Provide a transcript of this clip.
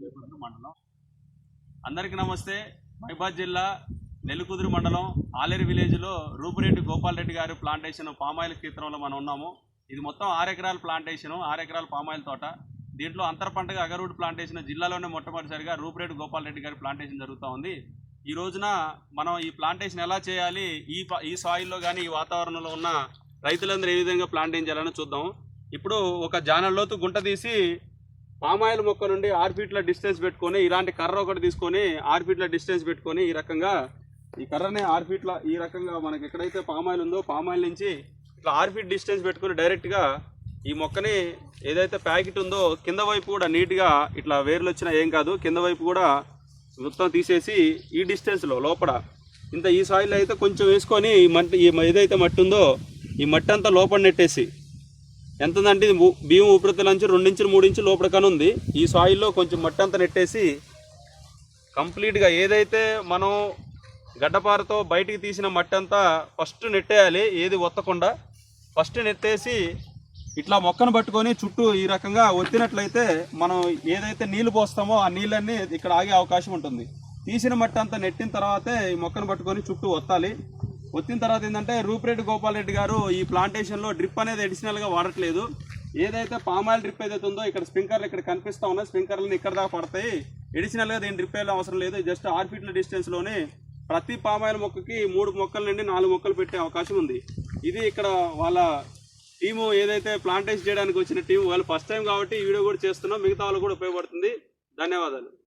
జయపురం మండలం. అందరికీ నమస్తే. మైబాద్ జిల్లా నెల్లికుదురు మండలం ఆలేరు విలేజ్లో రూపురెడ్డి గోపాలరెడ్డి గారి ప్లాంటేషన్ పామాయిల్ క్షేత్రంలో మనం ఉన్నాము. ఇది మొత్తం ఆరు ఎకరాల ప్లాంటేషన్ ఆరు పామాయిల్ తోట. దీంట్లో అంతర పంటగా అగరూడ్ ప్లాంటేషన్ జిల్లాలోనే మొట్టమొదటిసారిగా రూపురెడ్డి గోపాలరెడ్డి గారి ప్లాంటేషన్ జరుగుతూ ఉంది. ఈ రోజున మనం ఈ ప్లాంటేషన్ ఎలా చేయాలి? ఈ ఈ సాయిల్లో కానీ ఈ వాతావరణంలో ఉన్న రైతులందరూ ఏ విధంగా ప్లాంటేషన్ చేయాలని చూద్దాం ఇప్పుడు ఒక జానల్లోతు గుంట తీసి పామాయిల్ మొక్క నుండి ఆరు ఫీట్ల డిస్టెన్స్ పెట్టుకొని ఇలాంటి కర్ర ఒకటి తీసుకొని ఆరు ఫీట్ల డిస్టెన్స్ పెట్టుకొని ఈ రకంగా ఈ కర్రనే ఆరు ఫీట్ల ఈ రకంగా మనకి ఎక్కడైతే పామాయిల్ ఉందో పామాయిల్ నుంచి ఇట్లా ఆరు ఫీట్ డిస్టెన్స్ పెట్టుకొని డైరెక్ట్గా ఈ మొక్కని ఏదైతే ప్యాకెట్ ఉందో కింద వైపు కూడా నీట్గా ఇట్లా వేర్లు వచ్చినా ఏం కాదు కింద వైపు కూడా మొత్తం తీసేసి ఈ డిస్టెన్స్లో లోపల. ఇంత ఈ సాయిల్ అయితే కొంచెం వేసుకొని ఈ మట్టి ఈ ఏదైతే మట్టి ఉందో ఈ మట్టి అంతా లోపల నెట్టేసి ఎంతందంటే ఇది బియ్యం ఉపరితల నుంచి రెండించులు మూడు ఇంచులు లోపల కను ఉంది ఈ సాయిల్లో కొంచెం మట్టి అంతా నెట్టేసి కంప్లీట్గా ఏదైతే మనం గడ్డపారతో బయటికి తీసిన మట్టి అంతా ఫస్ట్ నెట్టేయాలి ఏది ఒత్తకుండా. ఫస్ట్ నెట్టేసి ఇట్లా మొక్కను పట్టుకొని చుట్టూ ఈ రకంగా ఒత్తినట్లయితే మనం ఏదైతే నీళ్ళు పోస్తామో ఆ నీళ్ళన్నీ ఇక్కడ ఆగే అవకాశం ఉంటుంది. తీసిన మట్టి అంతా నెట్టిన తర్వాతే ఈ మొక్కను పట్టుకొని చుట్టూ ఒత్తాలి. వచ్చిన తర్వాత ఏంటంటే రూపురెడ్డి గోపాల్ రెడ్డి గారు ఈ ప్లాంటేషన్లో డ్రిప్ అనేది అడిషనల్గా వాడట్లేదు. ఏదైతే పామాయిల్ డ్రిప్ ఏదైతే ఉందో ఇక్కడ స్ప్రింకర్లు ఇక్కడ కనిపిస్తా ఉన్నాయి. స్ప్రింకర్లు ఇక్కడ దాకా పడతాయి. అడిషనల్గా దీని డ్రిప్ వేయాలి అవసరం లేదు. జస్ట్ ఆరు ఫీట్ల డిస్టెన్స్లోనే ప్రతి పామాయిల్ మొక్కకి మూడు మొక్కల నుండి నాలుగు మొక్కలు పెట్టే అవకాశం ఉంది. ఇది ఇక్కడ వాళ్ళ టీము ఏదైతే ప్లాంటేషన్ చేయడానికి వచ్చిన టీం వాళ్ళు ఫస్ట్ టైం కాబట్టి ఈ వీడియో కూడా చేస్తున్నాం. మిగతా వాళ్ళు కూడా ఉపయోగపడుతుంది. ధన్యవాదాలు.